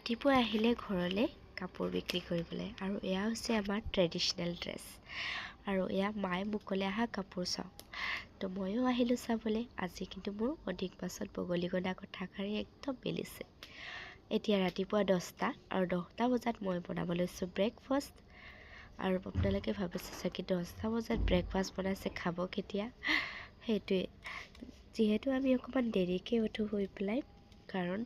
ৰাতিপুৱা আহিলে ঘৰলৈ কাপোৰ বিক্ৰী কৰিবলৈ আৰু এয়া হৈছে আমাৰ ট্ৰেডিশ্যনেল ড্ৰেছ আৰু এয়া মায়ে মোক ক'লে আহা কাপোৰ চাওঁ তো ময়ো আহিলোঁ চাবলৈ। আজি কিন্তু মোৰ অধিক পাছত বগলীগনা কথাষাৰি একদম মিলিছে। এতিয়া ৰাতিপুৱা দহটা আৰু দহটা বজাত মই বনাব লৈছোঁ ব্ৰেকফাষ্ট আৰু আপোনালোকে ভাবিছে চাগে দহটা বজাত ব্ৰেকফাষ্ট বনাইছে খাব কেতিয়া? সেইটোৱে। যিহেতু আমি অকণমান দেৰিকৈ উঠোঁ হৈ পেলাই। কাৰণ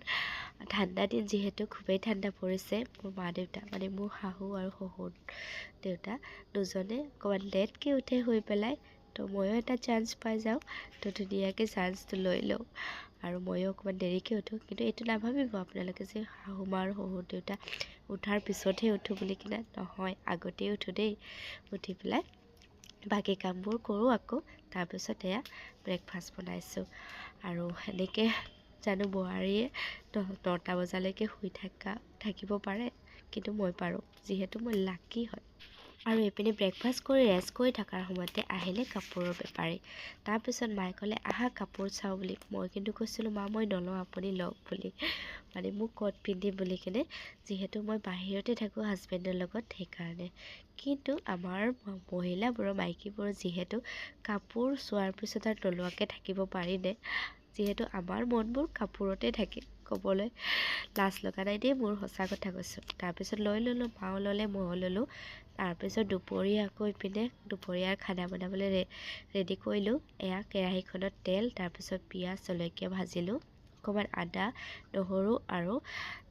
ঠাণ্ডা দিন যিহেতু খুবেই ঠাণ্ডা পৰিছে মোৰ মা দেউতা মানে মোৰ শাহু আৰু শহুৰ দেউতা দুজনে অকণমান লেটকৈ উঠে শুই পেলাই তো ময়ো এটা চান্স পাই যাওঁ তো ধুনীয়াকৈ চান্সটো লৈ লওঁ আৰু ময়ো অকণমান দেৰিকৈ উঠোঁ। কিন্তু এইটো নাভাবিব আপোনালোকে যে শাহু মা আৰু শহুৰ দেউতা উঠাৰ পিছতহে উঠোঁ বুলি কিনে নহয় আগতেই উঠোঁ দেই। উঠি পেলাই বাকী কামবোৰ কৰোঁ আকৌ তাৰপিছত এয়া ব্ৰেকফাষ্ট বনাইছোঁ। আৰু সেনেকৈ জানো বোৱাৰীয়ে নটা বজালৈকে শুই থকা থাকিব পাৰে কিন্তু মই পাৰোঁ যিহেতু মই লাকি হয়। আৰু এইপিনে ব্ৰেকফাষ্ট কৰি ৰেষ্ট কৰি থকাৰ সময়তে আহিলে কাপোৰৰ বেপাৰী। তাৰপিছত মায়ে ক'লে আহা কাপোৰ চাওঁ বুলি। মই কিন্তু কৈছিলোঁ মা মই নলওঁ আপুনি লওক বুলি। মানে মোক ক'ত পিন্ধিম বুলি কিনে যিহেতু মই বাহিৰতে থাকোঁ হাজবেণ্ডৰ লগত সেইকাৰণে। কিন্তু আমাৰ মহিলাবোৰৰ মাইকীবোৰৰ যিহেতু কাপোৰ চোৱাৰ পিছত আৰু নোলোৱাকৈ থাকিব পাৰিনে যিহেতু আমাৰ মনবোৰ কাপোৰতে থাকে ক'বলৈ লাজ লগা নাই দেই মোৰ সঁচা কথা কৈছোঁ। তাৰপিছত লৈ ল'লোঁ মাও ল'লে ময়ো ল'লোঁ। তাৰপিছত দুপৰীয়া আকৌ ইপিনে দুপৰীয়াৰ খানা বনাবলৈ ৰে ৰেডি কৰিলোঁ। এয়া কেৰাহীখনত তেল তাৰপিছত পিঁয়াজ জলকীয়া ভাজিলোঁ। অকণমান আদা নহৰু আৰু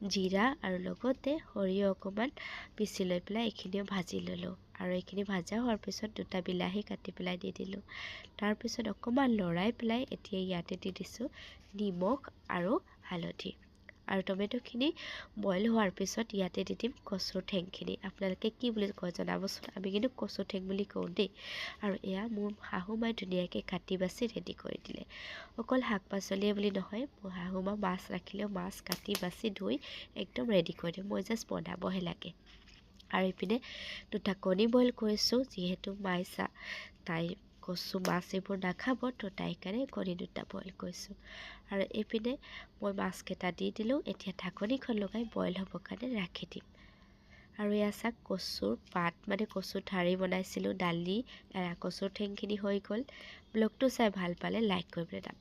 জিৰা আৰু লগতে সৰিয়হ অকণমান পিচি লৈ পেলাই এইখিনিও ভাজি ল'লোঁ। আৰু এইখিনি ভাজা হোৱাৰ পিছত দুটা বিলাহী কাটি পেলাই দি দিলোঁ। তাৰপিছত অকণমান লৰাই পেলাই এতিয়া ইয়াতে দি দিছোঁ। নিমখ আৰু হালধি। আৰু টমেট'খিনি বইল হোৱাৰ পিছত ইয়াতে দি দিম কচুৰ ঠেংখিনি। আপোনালোকে কি বুলি কয় জনাবচোন? আমি কিন্তু কচু ঠেং বুলি কওঁ দেই। আৰু এয়া মোৰ শাহু মায়ে ধুনীয়াকৈ কাটি বাচি ৰেডি কৰি দিলে। অকল শাক পাচলিয়ে বুলি নহয় মোৰ শাহু মা মাছ ৰাখিলেও মাছ কাটি বাচি ধুই একদম ৰেডি কৰি দিওঁ মই জাষ্ট বনাবহে লাগে। আৰু ইপিনে দুটা কণী বইল কৰিছোঁ যিহেতু মাই চা তাই কচু মাছ এইবোৰ নাখাব, তো তাইৰ কাৰণে কণী দুটা বইল কৰিছোঁ। আৰু এইপিনে মই মাছকেইটা দি দিলোঁ, এতিয়া ঢাকনিখন লগাই বইল হ'বৰ কাৰণে ৰাখি দিম। আৰু এয়া চাওক, কচুৰ পাত মানে কচুৰ ঠাৰি বনাইছিলোঁ, দালি কচুৰ ঠেংখিনি হৈ গ'ল। ব্লগটো চাই ভালো পালে লাইক কৰিবলৈ নাপাহৰিব